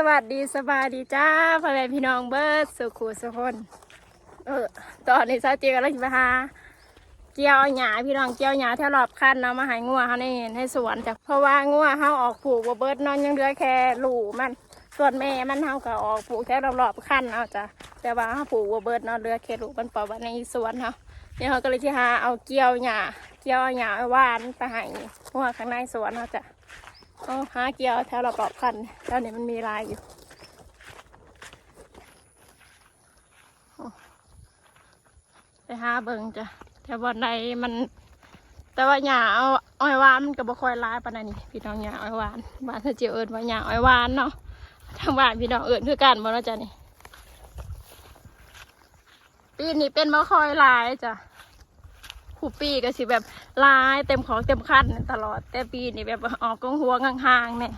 สวัสดีสบายดีจ้าพ่อแม่พี่น้องเบิร์ดสุขุสุคนเออตอนนี้ซาเจียกำลังจะไปหาเกี่ยวหญ้าพี่น้องเกี่ยวหญ้าแถวรอบคันเนาะมาหายงัวเขาในให้สวนจ้ะเพราะว่างัวเขาออกผูกบ่เบิร์ดนอนยังเหลือแค่หลูมัน ส่วนแม่มันเขาก็ออกผูกแถวรอบๆคันเอาจ้ะแต่ว่าเขาผูกบ่เบิร์ดนาะเหลือแค่หลูมันปล่อยไว้ในสวนเขาเดี๋ยวเขาก็เลยที่หาเอาเกี่ยวหญ้าเกี่ยวหญ้าว้หวานไปให้งัวข้างในสวนเขาจ้ะ เอาหาเกี่ยวแถวเราปอบคันแถวนี้มันมีลายอยู่ไปหาเบิงจ้ะแถวบอนใดมัน แต่ว่าหญ้าเอาอ้อยหวานมันก็บ่ค่อยลายปานนั้นนี่พี่น้องหญ้าอ้อยหวานบ้านถ้าเจียวเอิญว่าหญ้าอ้อยหวานเนาะทางบ้านพี่น้องเอิญคือกันบ่เนาะจ้ะนี่ปีนี้เป็นบ่ค่อยลายจ้ะ ผู้ปีก็สิแบบลายเต็มของเต็มคันตลอด แต่ปีนี้แบบออกกงหัวห่างๆเนี่ย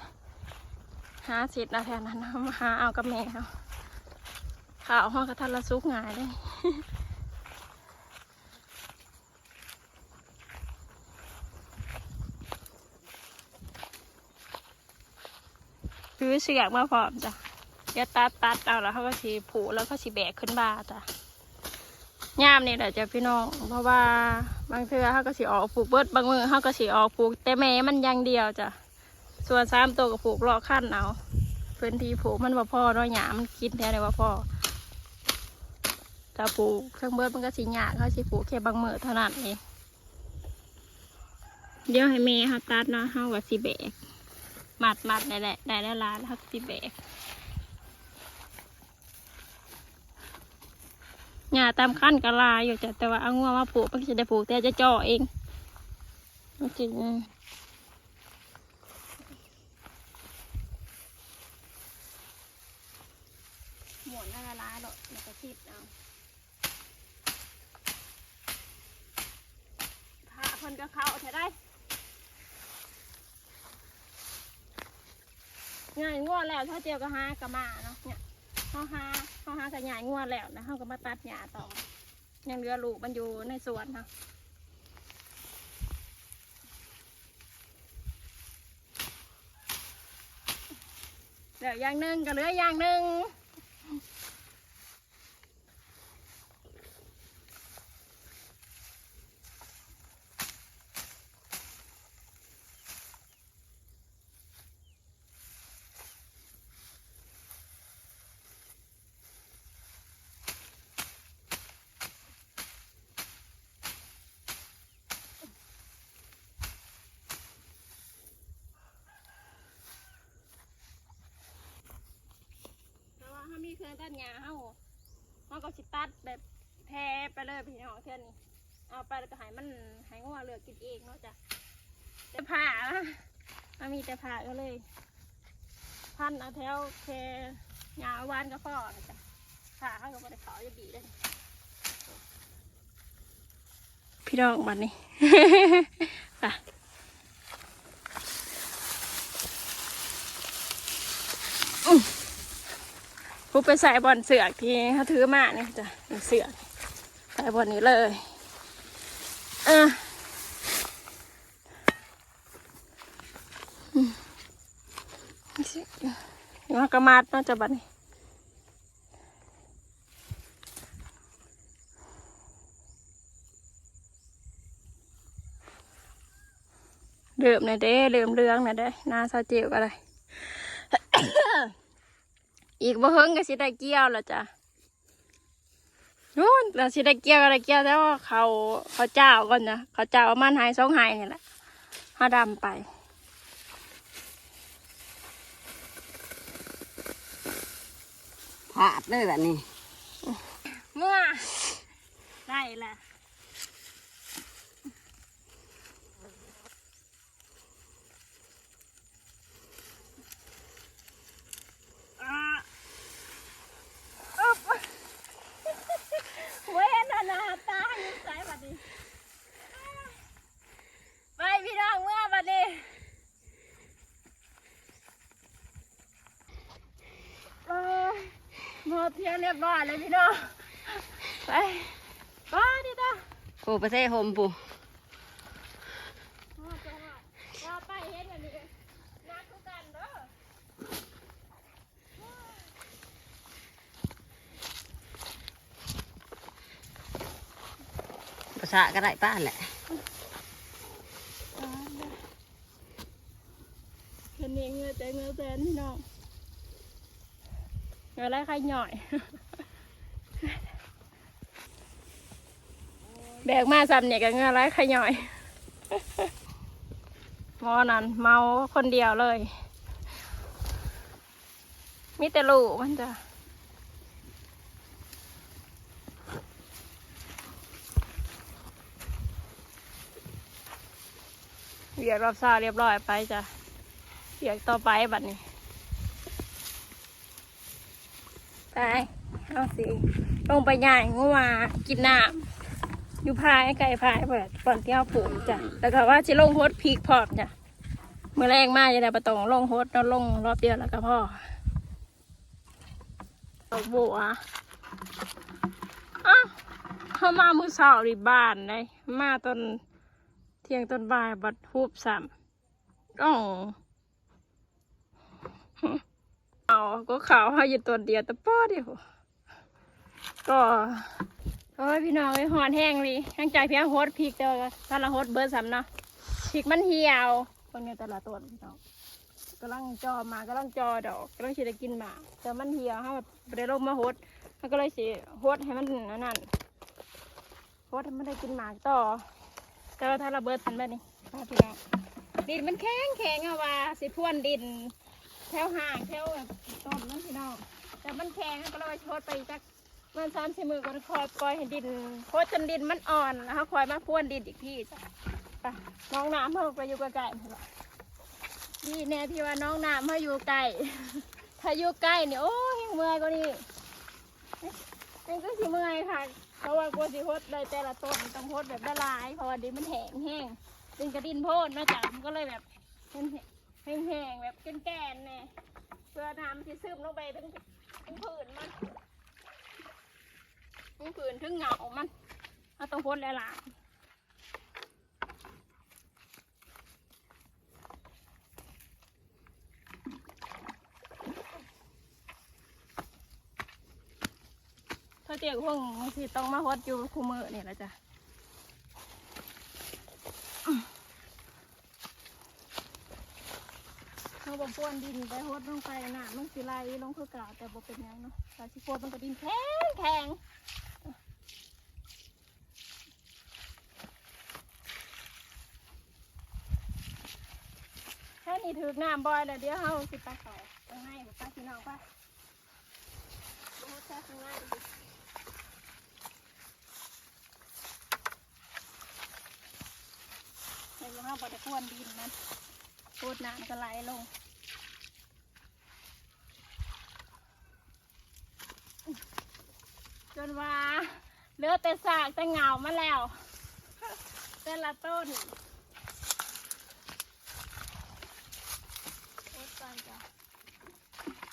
หาสิทธิ์นะแทนนั้นมาหาเอากับแม่เขาข่าวห้องกระทันละซุกง่ายเลยคือเสียกมาพร้อมจ้ะเดี๋ยวตัดตัดเอาแล้วเขาก็สีผูแล้วก็สีแบกขึ้นบาจ้ะ ย่ามนี่แหละจ้ะพี่น้อง เพราะว่าบางเทือเขาก็สิออกปลูกเบิดบางมือเขาก็สิออกปลูก แต่แม่มันยังเดียวจ้ะส่วนสามตัวก็ปลูกรอขั้นเอาพื้นที่ปลูกมันว่าพ่อเน้อยหยามันกินแท้เลยว่าพ่อแต่ปลูกทั้งเบิดมันก็สิหยาเขาสิปลูกแค่บางมือเท่านั้นเองเดี๋ยวให้แม่เขาตัดเนาะเขาก็สิแบกมัดมัดได้แหละได้ได้ลายแล้วเขาก็สิแบก หญ้าตามขั้นกะลาอยู่จ้ะแต่ว่าเอางัวมาปลูกมันก็จะได้ปลูกแต่จะเจ่อเองมันจริงหมวนละลายหรอกแล้วก็ชิดเอาพระเพิ่นก็เข้าเถอะได้ง่ายงัวแล้วถ้าเจียวก็หากระมาเนะ เนี่ยเขาหาเขาหาขยายงวดแล้วนะเขาก็มาตัดหญ้าต่อ ยังเหลือลูกมันอยู่ในสวนค่ะเดี๋ยวอย่างหนึ่งก็เหลืออย่างหนึ่ง เครื่องตัดหญ้าเขาเขาก็สิตัดแบบแพรไปเลยพี่น้องเท่านี้เอาไปแล้วก็ใหายมันใหายงัวเหลือกินเองเนาะจ้ะแต่ผ่านะมันมีแต่ผ่าก็เลย พันเอาแถวแค่หญ้าวานก็พอนะจ้ะผ่าเขาก็ไม่ได้ขาจะดีเลยพี่น้องบัดนี้ไป ผู้ไปใส่บอลเสือกที่เขาถือมาเนี่ยจ้ะเสือกใส่บอลนี้เลยเอออืมนี่สิอยู่มากระมาดเนาจะบัดนี้เริ่มหน่อยเด้เริ่มเรื่องหน่อยเด้หน้าซาเจียวอะไร อีกบ่เฮิงก็สิได้เกี่ยวแล้วจ้ะนู้นเราสิได้เกี่ยวอะไรเกี่ยวแต่ว่าเขาเขาเจ้าก่อนนะเขาเจ้าประมาณหายสองหายนี่แหละห้าดำไปผาดเลยแบบนี้เมื่อได้แหละ บเที่ยงเรียบร้อยเลยพี่น้องไปไป้าดิตาปูประเทศโฮมปูป้าไปเห็นแบนี้นัทุกันเด้อภาษาก็ได้ป้าแหละ เงือไรใครหน่อยแบกมาซ้ำเนี่ยก็เงือไรใครหน่อย มอนั้นเมาคนเดียวเลย มีแต่ลูกมันจะเรียกรอบซาเรียบร้อยไปจ้ะเรียกต่อไปบัดนี้ ไปเอาสิลงไปย่างงัวกินน้ำอยู่พายไก่พายเปิดก่อนเที่เอาผูกจ้ะแล้วก็ว่าจะลงโฮดพีกพร้อมจ้ะเมื่อแรงมากจะได้ประตองลงโฮสต์แล้วลงรอบเดียวแล้วก็พ่อเอาบัวอ้าวเข้ามามือเสาดิบ้านเลยมาตอนเที่ยงตอนบ่ายบัดฮูบซ้ำต้องเอ ก็ขาวให้อยู่ตัวเดียวแต่ป้อเดียวก็โอ้ยพี่น้องไอ้ยหอนแห้งเลยทั้งใจเพียงโฮสต์พริกเจอถ้าละโฮสต์เบอร์ซ้ำเนาะพริกมันเหี่ยวคนในแต่ละตัวพี่น้องกำลังจอมากำลังจอดอกกำลังสิได้กินหมา แต่มันเหี่ยวเขาแบบบ่ได้ลงมาโฮสต์มันก็เลยสิโฮสต์ให้มันนั่นนั่นโฮสต์ให้มันได้กินหมากต่อ แต่ว่าถ้าระเบิดทันแบบนี้ค่ะพี่น้องดินมันแข็งแข็งอะว่าสิพ่วนดิน แถวห่างแถวแบบต้นนั่นพี่น้องแต่มันแข็งก็เลยโทษไปจักมันสามสี่มือก็คอยปล่อยให้ดินโคตรจนดินมันอ่อนแล้วเขาคอยมาพ่วนดินอีกทีจ้ะไปน้องน้ำเขาไปอยู่ใกล้ๆนี่แหละนี่แน่ที่ว่าน้องน้ำเขาอยู่ใกล้ถ้าอยู่ใกล้เนี่ยโอ้ยยังเมื่อยกว่านี้ยังก็สิเมื่อยค่ะ เพราะว่ากลัวสิโคตรได้แต่ละต้นต้องโคตรแบบละลายเพราะว่าดินมันแห้งแห้งดินกระดินโพดมาจากมันก็เลยแบบแห้ง แห้งๆแบบแก่นๆเนี่ยเพื่อน้ำที่ซึมลงไปถึงถึงผืนมันถึงผืนถึงเหงามันเราต้องพ้นแล้วล่ะถ้าเจียกพวกบางทีต้องมาฮดอยู่คู่มือนี่แหละจ้ะ เขา บอกพวนดินไปโฮดลงไปน่ะมันสิไหลลงคือเก่าแต่บ่เป็นหยังเนาะแต่สิโพดมันก็ดินแข็งแข็งแค่นี้ถือน้ำบ่อยแล้วเดี๋ยวเฮาสิไปเขาไปให้ไปพี่น้องไปโอ้แค่ข้างล่างดิให้พวกเฮาบ่ได้พวนดินมันโคตรน้ำก็ไหลลง จนว่าเหลือแต่สากแต่เหงามาแล้ว แต่ละต้นโอ๊ยก่อนจ้ะ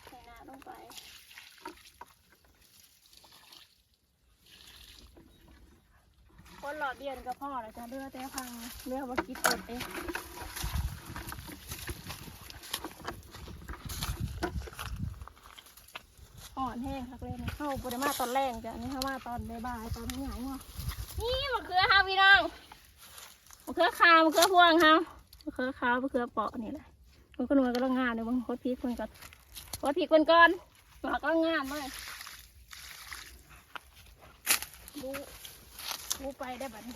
ใส่น้ำลงไปคนหลอดเดียนก็พ่อแล้วจ้ะเลือแต่พังเลือว่ากินอดเองอ่อน แห้งคักเลยนะเข้าปุได้มาตอนแรกจ้ะอันนี่เข้ามาตอนบ่ายๆตอนนี้หายง่วงนี่มะเขือค่ะพี่น้องมะเขือขาวมะเขือพวงค่ะมะเขือขาวมะเขือเปาะนี่แหละมันก็นวลก็ต้องงานเดี๋ยวมันโคตรพริกคนก่อนโคตรพริกคนก่อนหมากก็งานเลยบูบูไปได้บัดนี้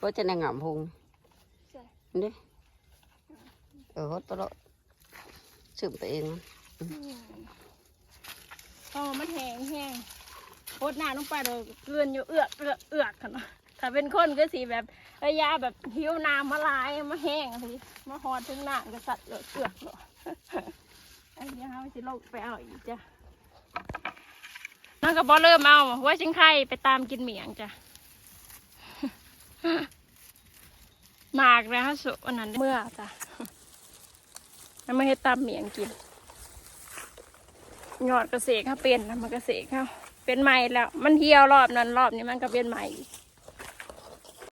ก็จะในหงำพุงใช่นี่เออฮดตลอดสืบตัวเองมันพอมันแห้งแห้งโคตรหน้าลงไปเลยเกลือนอยู่เอือกเอือกเอือกกันเนาะถ้าเป็นคนก็สีแบบระยะแบบหิวน้ำมาลายมาแห้งทีมาหอดถึงหน้าก็สัตว์เอือกเอือกเนาะไอ้เนี้ยฮะไม่สิลงไปเอาอีกจ้ะนั่นก็บอเริ่มเอาว่าชิงไข่ไปตามกินเหมียงจ้ะ หมากนะฮะสุอันนั้นเมื่อจ้ะแล้วไม่ให้ตามเหมียงกินยอดกระเสกเขาเป็นนะมันกระเสกเขาเป็นใหม่แล้ว มันเที่ยวรอบนั้นรอบนี้มันก็เป็นใหม่